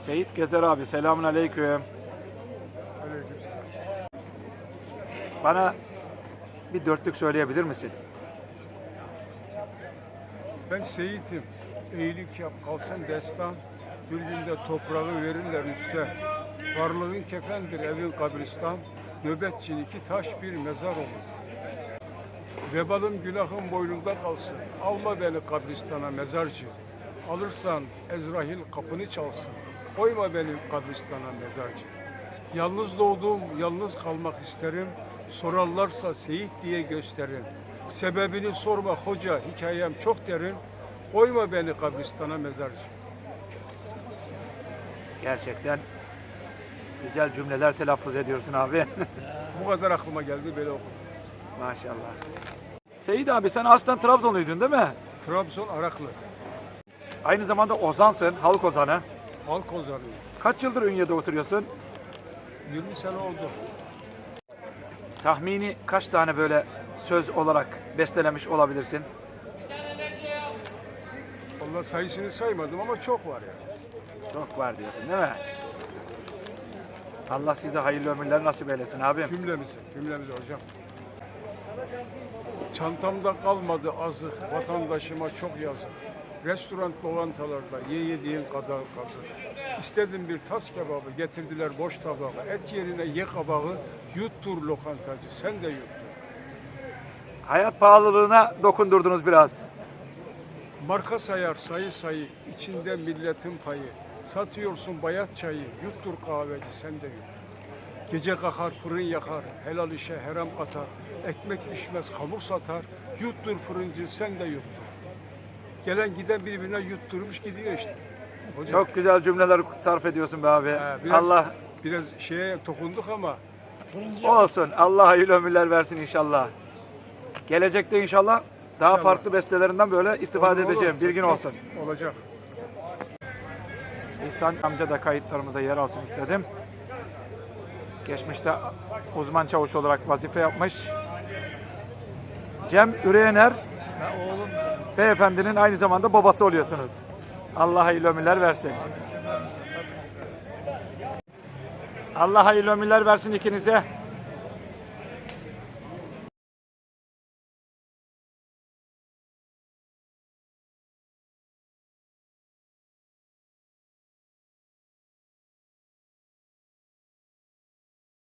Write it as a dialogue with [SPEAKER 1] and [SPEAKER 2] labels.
[SPEAKER 1] Seyit Gezer abi selamun aleyküm. Bana bir dörtlük söyleyebilir misin?
[SPEAKER 2] Ben Seyit'im. İyilik yap kalsın destan. Bir günde toprağı verirler üste. Varlığın kefendir evin kabristan. Nöbetçin iki taş bir mezar olur. Vebalım günahım boynunda kalsın. Alma beni kabristana mezarcı. Alırsan Ezrahil kapını çalsın. Koyma beni kabristana mezarcı. Yalnız doğdum, yalnız kalmak isterim. Sorarlarsa Seyit diye gösterin. Sebebini sorma hoca, hikayem çok derin. Koyma beni kabristana mezarcı.
[SPEAKER 1] Gerçekten güzel cümleler telaffuz ediyorsun abi.
[SPEAKER 2] Bu kadar aklıma geldi böyle okudum.
[SPEAKER 1] Maşallah. Seyit abi sen aslen Trabzonluydun değil mi?
[SPEAKER 2] Trabzon Araklı.
[SPEAKER 1] Aynı zamanda ozansın, halk ozanı.
[SPEAKER 2] Halk ozanı.
[SPEAKER 1] Kaç yıldır Ünye'de oturuyorsun?
[SPEAKER 2] 20 sene oldu.
[SPEAKER 1] Tahmini kaç tane böyle söz olarak bestelemiş olabilirsin?
[SPEAKER 2] Vallahi sayısını saymadım ama çok var ya.
[SPEAKER 1] Çok var diyorsun değil mi? Allah size hayırlı ömürler nasip eylesin abim.
[SPEAKER 2] Cümlemizi, cümlemizi hocam. Çantamda kalmadı azık, vatandaşıma çok yazık. Restoran lokantalarda ye yediğin kadar kazık. İstedim bir tas kebabı, getirdiler boş tabağı. Et yerine ye kabağı, yuttur lokantacı, sen de yuttur.
[SPEAKER 1] Hayat pahalılığına dokundurdunuz biraz.
[SPEAKER 2] Marka sayar sayı sayı, içinde milletin payı. Satıyorsun bayat çayı, yuttur kahveci, sen de yut. Gece kakar, fırın yakar, helal işe haram katar. Ekmek pişmez, hamur satar, yuttur fırıncı, sen de yuttur. Gelen giden birbirine yutturmuş gidiyor işte. Hocam,
[SPEAKER 1] Çok güzel cümleler sarf ediyorsun be abi.
[SPEAKER 2] he, biraz,
[SPEAKER 1] Allah
[SPEAKER 2] biraz şeye dokunduk ama
[SPEAKER 1] olsun. Allah hayırlı ömürler versin inşallah. Gelecekte inşallah daha
[SPEAKER 2] İnşallah.
[SPEAKER 1] farklı bestelerinden böyle istifade
[SPEAKER 2] olur, olur.
[SPEAKER 1] edeceğim. Bir gün
[SPEAKER 2] Çok
[SPEAKER 1] olsun.
[SPEAKER 2] Olacak.
[SPEAKER 1] İhsan amca da kayıtlarımızda yer alsın istedim. Geçmişte uzman çavuş olarak vazife yapmış. Cem Üreyener beyefendinin aynı zamanda babası oluyorsunuz. Allah hayırlı ömürler versin. Allah hayırlı ömürler versin ikinize.